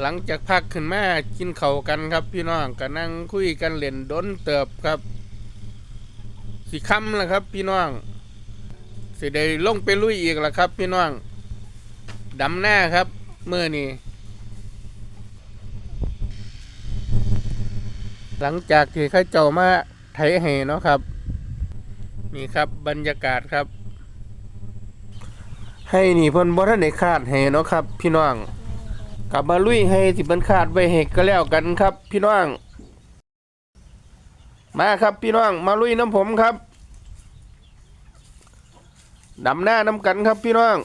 หลังจากพักขึ้นมากินเขากันครับ พี่น้องก็นั่งคุยกันเล่นดนเติบครับสิคำแล้วครับ พี่น้องสิได้ลงไปลุยอีกแล้วครับ พี่น้องดำหน้าครับเมื่อนี้หลังจากที่ข้าเจ้ามาไถเหเนาะครับ นี่ครับบรรยากาศครับ ให้นี่เพิ่นบ่ทันได้คาดให้เนาะครับ พี่น้อง กลับมาลุยให้สิเพิ่นคาดไว้เหกก็แล้วกันครับ พี่น้อง มาครับพี่น้องมาลุยน้ำผมครับดำหน้าน้ำกันครับพี่น้อง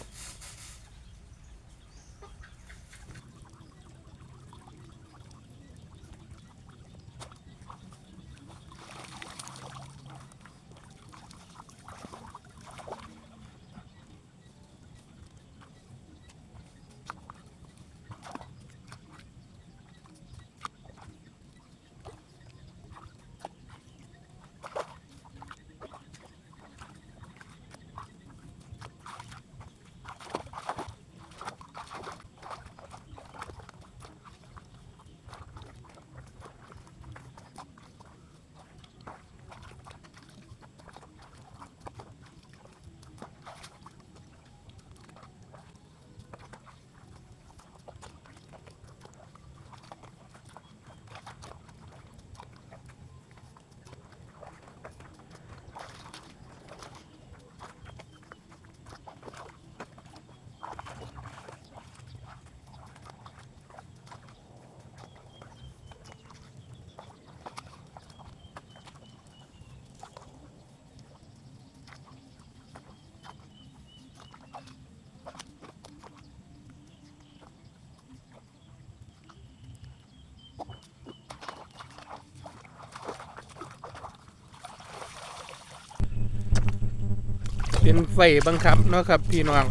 เป็นไฟบังคับเนาะครับพี่น้อง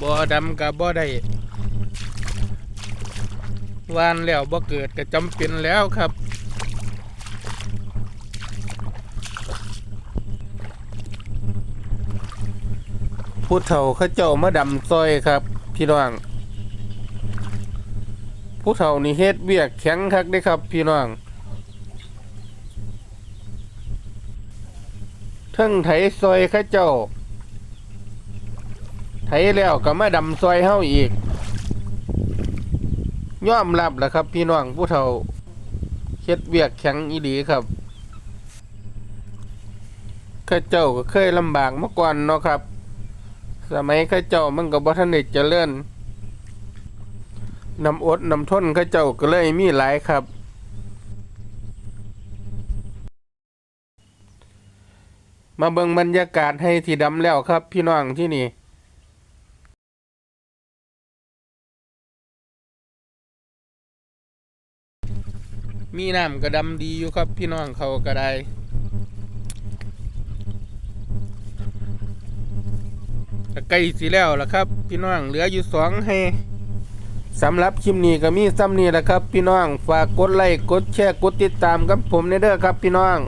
บ่อดำกับบ่ได้วานแล้วบ่เกิดก็จำเป็นแล้วครับผู้เฒ่าเขาเจ้ามาดำซอยครับ พี่น้องผู้เฒ่านี่เฮ็ดเวียกแข็งคักเด้ครับ พี่น้อง ทิงไถซอยข้าเจ้า ไถแล้วก็มาดำซอยเฮาอีกยอมรับแหละครับ พี่น้องผู้เฒ่าเฮ็ดเวียกแข็งอีดีครับข้าเจ้าก็เคยลำบากมาก่อนเนาะครับ สมัยข้าเจ้ามันก็บ่ทันได้เจริญน้ำอดน้ำทนข้าเจ้าก็เลยมีหลายครับ มาเบิ่งบรรยากาศให้ที่ดำแล้วครับ พี่น้องที่นี่มีน้ำก็ดำดีอยู่ครับพี่น้องเขาก็ได้ก็ใกล้สิแล้วล่ะครับ พี่น้องเหลืออยู่สองให้สำหรับคลิปนี้ก็มีซ้ำนี้แหละครับ พี่น้องฝากกดไลค์กดแชร์กดติดตามกับผมในเด้อครับ พี่น้อง